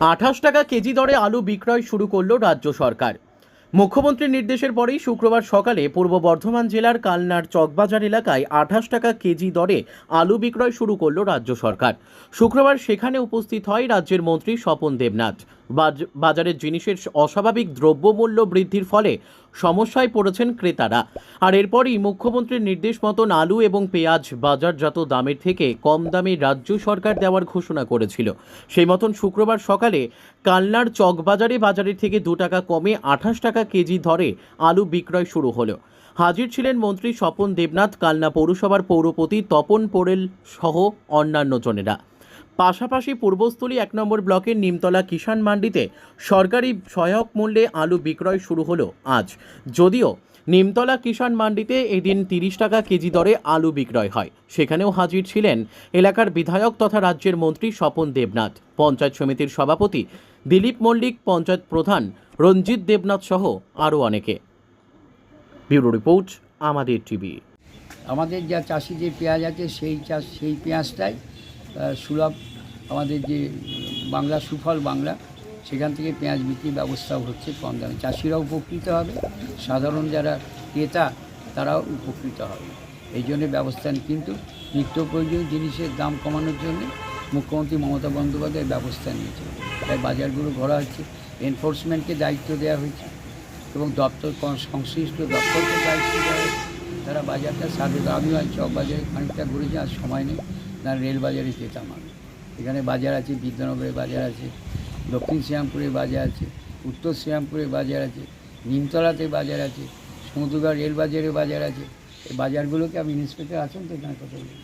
আঠাশ টাকা কেজি দরে আলু বিক্রয় শুরু করল রাজ্য সরকার। মুখ্যমন্ত্রীর নির্দেশের পরেই শুক্রবার সকালে পূর্ব বর্ধমান জেলার কালনার চকবাজার এলাকায় আঠাশ টাকা কেজি দরে আলু বিক্রয় শুরু করল রাজ্য সরকার। শুক্রবার সেখানে উপস্থিত হয় রাজ্যের মন্ত্রী স্বপন দেবনাথ। বাজ- বাজারের জিনিসের অস্বাভাবিক দ্রব্যমূল্য বৃদ্ধির ফলে সমস্যায় পড়েছেন ক্রেতারা। আর এরপরই মুখ্যমন্ত্রীর নির্দেশ মতন আলু এবং পেঁয়াজ বাজারজাত দামের থেকে কম দামে রাজ্য সরকার দেওয়ার ঘোষণা করেছিল। সেই মতন শুক্রবার সকালে কালনার চকবাজারে বাজারের থেকে দু টাকা কমে আঠাশ টাকা কেজি ধরে আলু বিক্রয় শুরু হলো। হাজির ছিলেন মন্ত্রী স্বপন দেবনাথ, কালনা পৌরসভার পৌরপতি তপন পোড়েল সহ অন্যান্য জনেরা পাশাপাশি পূর্বস্থলী এক নম্বর ব্লকের নিমতলা কিষাণ মান্ডিতে সরকারি সহায়ক মূল্যে আলু বিক্রয় শুরু হলো আজ। যদিও নিমতলা কিষাণ মান্ডিতে এদিন তিরিশ টাকা কেজি দরে আলু বিক্রয় হয়। সেখানেও হাজির ছিলেন এলাকার বিধায়ক তথা রাজ্যের মন্ত্রী স্বপন দেবনাথ। পঞ্চায়েত সমিতির সভাপতি দিলীপ মল্লিক, পঞ্চায়েত প্রধান রঞ্জিত দেবনাথ সহ আরও অনেকে। ব্যুরো রিপোর্ট, আমাদের টিভি। আমাদের যা চাষি যে পেঁয়াজ আছে, সেই চাষ, সেই পেঁয়াজটাই সুলভ আমাদের যে বাংলা সুফল বাংলা, সেখান থেকে পেঁয়াজ বিক্রির ব্যবস্থাও হচ্ছে কম দামে। চাষিরাও উপকৃত হবে, সাধারণ যারা ক্রেতা, তারাও উপকৃত হবে। এই জন্য ব্যবস্থা। কিন্তু নিত্য প্রয়োজনীয় জিনিসের দাম কমানোর জন্য মুখ্যমন্ত্রী মমতা বন্দ্যোপাধ্যায় ব্যবস্থা নিয়েছে তাই বাজারগুলো ঘোরা হচ্ছে এনফোর্সমেন্টকে দায়িত্ব দেওয়া হয়েছে এবং দপ্তর সংশ্লিষ্ট দপ্তরকে দায়িত্ব দেওয়া হয়েছে। তারা বাজারটা সার্ভে। আমিও আজ চক বাজারে খানিকটা ঘুরেছি আর সময় নেই। না রেল বাজারে যেতাম আমি। এখানে বাজার আছে বিদ্যানগরে বাজার আছে, দক্ষিণ শ্রীরামপুরে বাজার আছে, উত্তর শ্রীরামপুরে বাজার আছে, নিমতলাতে বাজার আছে, সমুদ্রগড় রেল বাজারে বাজার আছে। এই বাজারগুলোকে আমি ইন্সপেক্টর আছেন তো এখানে কথা বলি